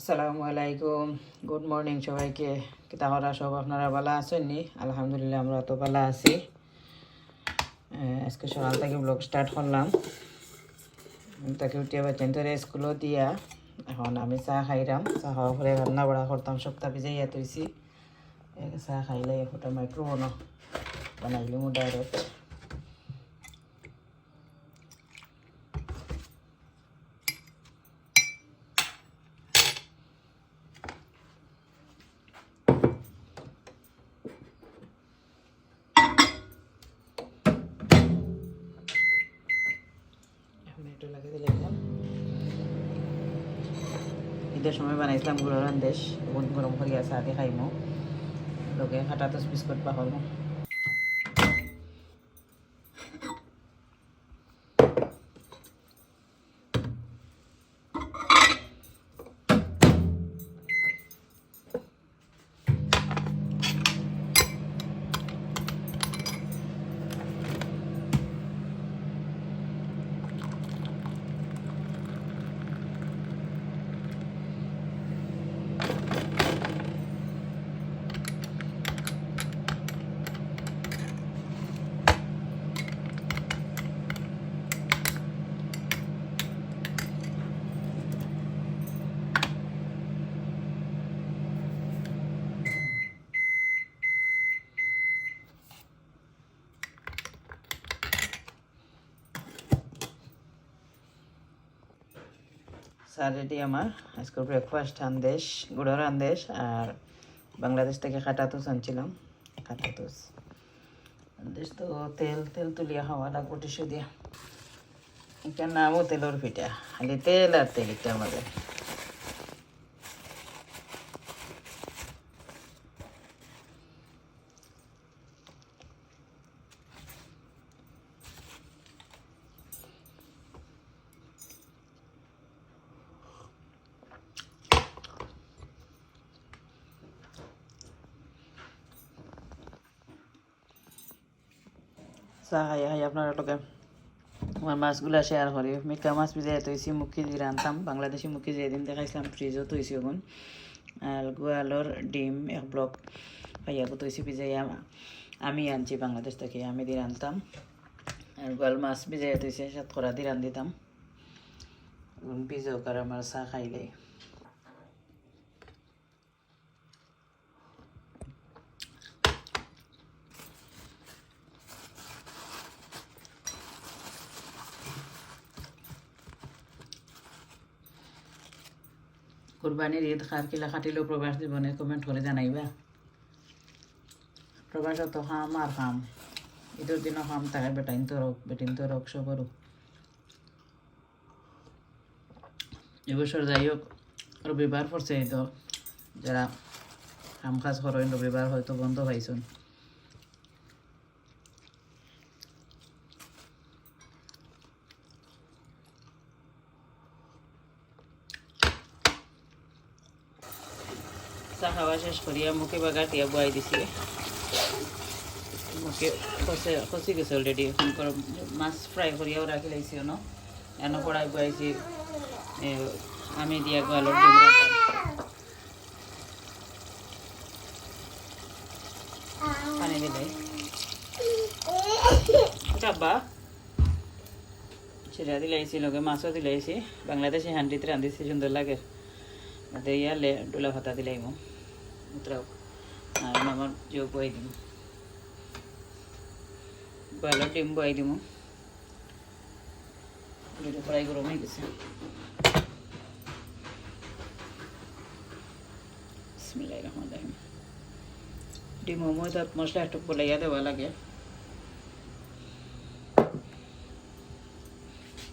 আসসালামু আলাইকুম। Good morning সবাইকে। কিতাহরা সব আপনারা ভালো আছেন নি? আলহামদুলিল্লাহ আমরা তো ভালো আছি। আজকে সকাল থেকে ব্লগ স্টার্ট করলাম। তাকে উঠিয়ে বাচ্চান তোরে স্কুলও দিয়া। এখন আমি চাহ খাইলাম চাহ খাওয়ার পরে রান্না বাড়া করতাম, সপ্তাহ ভিজাইয়া তৈছি চাহ খাইলে ফোটা মাইক্রোফোনও বানাইলাম ডাইরেক্ট একটু লাগিয়ে দিলে ঈদের সময় বানাইছিলাম গুঁড়ো রান্দেশ বন্ধু গরম করিয়া চা দিয়ে খাইমো। লগে খাটা তোস বিস্কুট পাহরমো রেডি আমার আজকে ব্রেকফাস্ট আন্দেশ গুড়োর আন্দেশ আর বাংলাদেশ থেকে খাটাতুস আনছিলাম, খাটাতুস। আন্দেশ তো তেল তেল তুলিয়া খাওয়া লাগবো টিস্যু দিয়া এটা নামও তেলর পিঠা, খালি তেল আর তেল এটা মাঝে খাই খাই আপনার লগে আমার মাছগুলা শেয়ার করি মিকা মাছ ভিজাই তৈছি মুখি দিয়ে রান্তাম বাংলাদেশি মুখি যে দিন দেখাইছিলাম ফ্রিজও তৈছি ওগুন আর গোয়ালর ডিম এক ব্লক ভাইয়াকে তৈছি ভিজাই আমি আনছি বাংলাদেশ থেকে, আমি দিয়ে রান্তাম আর গোয়াল মাছ ভিজাই তৈছি সাত করা দিয়ে রান্ধিতাম ভিজাওক আর আমার চাহ খাইলে কোরবানির ঈদ খার কিলা খাটিলেও প্রবাস জীবনে কমেন্ট করে জানাইবা। প্রবাসত তো খাম আর খাম। ঈদের দিনও খাম তাকে বেটাইন তো রোগ বেটিন তো রোগ সবরও এবছর যাই হোক রবিবার পড়ছে তো যারা কাম কাজ করেন রবিবার হয়তো বন্ধ পাইছেন। নাস্তা খাওয়া শেষ করিয়া মুখে বাগাটিয়া বয়াই দিছি। মুখে খসে খসি গেছে অলরেডি মাছ ফ্রাই করিয়াও রাখি লাইছি ন। এনে পড়াই বয়াইছি আমি দিয়া গোয়ালর পানি দিলাই চাব্বা সেটা দিলাইছি লগে মাছও দিলাইছি বাংলাদেশি হান্ডিতে রাঁধিছি সুন্দর লাগে। ইয়ালে ডোলা ভাতা দিলাই মো আমার যোগ বই দিম। বয়লার ডিম বই দিম। দুটো ফ্রাই গরম হয়ে গেছে। বিসমিল্লাহির রহমানির রহিম। ডিম তাত মশলা একটু বলাইয়া দেওয়া লাগে।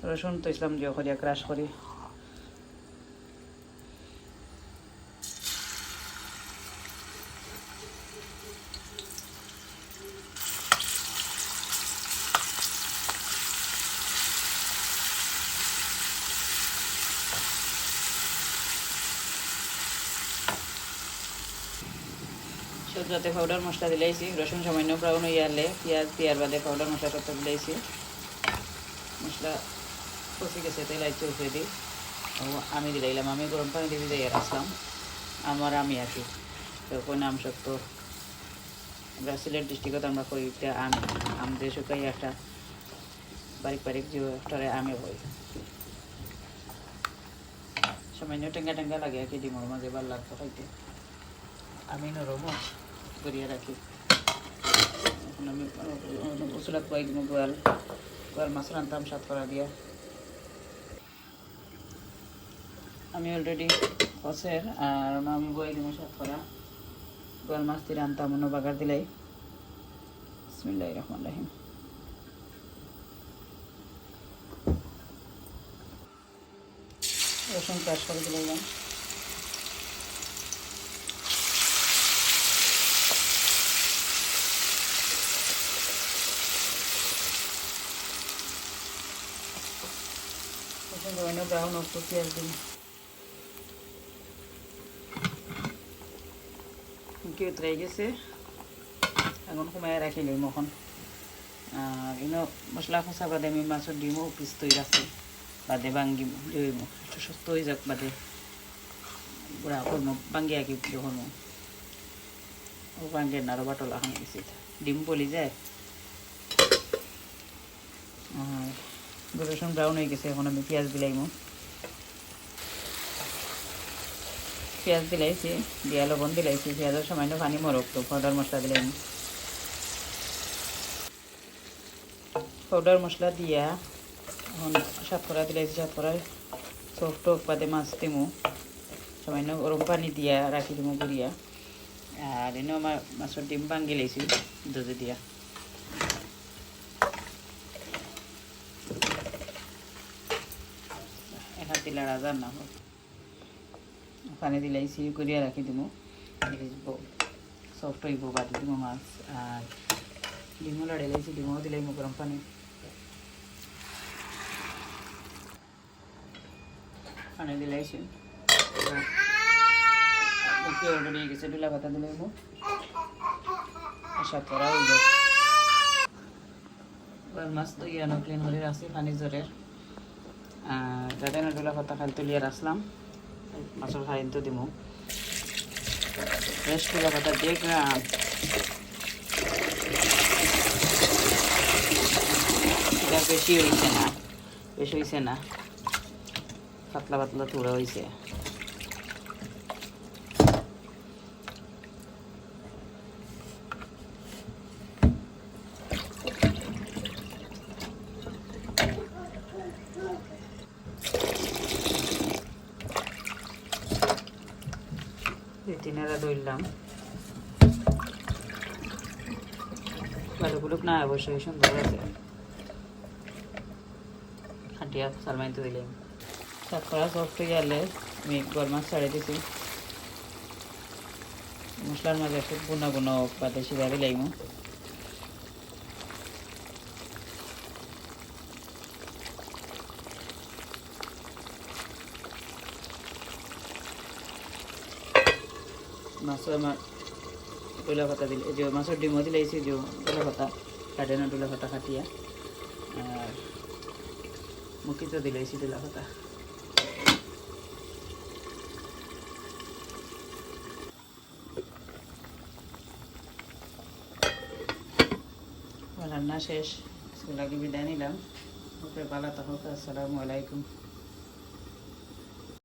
রসুন তো ইসলাম যে করিয়া ক্রাশ করি। সবজাতে পাউডার মশলা দিলাইছি রসুন সামান্য ব্রাউন আলে পেঁয়াজ পেঁয়ার বাদে পাউডার মশলা তত দিলাইছি মশলা কষি গেছে, তেল আইতে উঠে দিই আমি দিলাইলাম আমি গরম পানি দিয়ে দিয়ে রাখলাম আমার আমি আর কি তো কোন নাম সত্য। আমরা সিলেট ডিস্ট্রিক্টত আমরা কই আম আম দিয়ে শুকাই একটা বারিক বারিক যে একটারে আমি হই সামান্য টেঙ্গা টেঙ্গা লাগে আর কি ডিমোর মাঝে ভালো লাগতো খাইতে। আমি নরমও করিয়া রাখি। এখন আমি উসুলাত পাই দিব গোয়াল গোয়াল মাছ রান্তাম সাত করা দিয়া। আমি অলরেডি হসের আর আমি বই দিব সাত করা। গোয়াল মাছ দিয়ে রান্তাম, অন্য বাগার দিলাই। বিসমিল্লাহির রহমান রহিম। রসুন পেঁয়াজ করে দিলাম। গয়না ব্রাউন একটু পেঁয়াজ দিন কেউ উতরাই গেছে। এখন ইনো মশলা খসা বাদে আমি মাছের ডিমও পিস তৈরি আছে। বাদে ভাঙ্গি একটু সুস্থ হয়ে যাক বাদে। গুড়া করব ভাঙ্গি আঁকি যখন ও ভাঙ্গের না আরও বাটল ডিম বলি যায়। রসুন ব্রাউন হয়ে গেছে, এখন আমি পেঁয়াজ দিলাইমো পেঁয়াজ দিলাইছি দিয়া লবণ দিলাইছি পেঁয়াজের সামান্য পানি মরক তো পাউডার মশলা দিলাম পাউডার মশলা দিয়া, এখন সাতকরা দিলাইছি সাতকরায় সফট বাদে মাছ দিমু। সামান্য গরম পানি দিয়া রাখি দিমু গুড়িয়া। আর এনেও আমার মাছের ডিম ভাঙ্গি লাইছি দুধে দিয়া। দিলে রাজার না হোক পানি দিলাইছি করিয়া রাখি দিব সফট হইব বাদি দিব মাছ। আর ডিমও লড়াইলাইছি ডিমও দিলাই গরম পানি। পানি দিলাইছি মুখে অলরেডি গেছে ডুলা পাতা দিলাইব আশা করা হইব মাছ তো ইয়ানো ক্লিন করে রাখছি পানি জোরের আর যাতে না ডুলা পাতা খালি তুলিয়ে রাখলাম। মাছের খাইন তো দিমু। ফ্রেশ ডুলা গ্রাম। এটা বেশি হয়েছে না, বেশি হয়েছে না। পাতলা পাতলা তুলা হয়েছে তিনারা দইলাম বালুগুলোক না অবশ্যই সুন্দর আছে খাটিয়া সালমাই তো দিলাম করা সফট হয়ে গেলে আমি গরম ছাড়িয়ে ছাড়ে দিছি। মশলার মাঝে একটু গুনা গুনা বাদে সিরা দিলাম পাতা দিলে। যে দিলাইছি যে মুখিতে দিলাইছি ডোলা পাতা রান্না শেষ। আগে বিদায় নিলাম। ওকে ভালো আসসালামু আলাইকুম।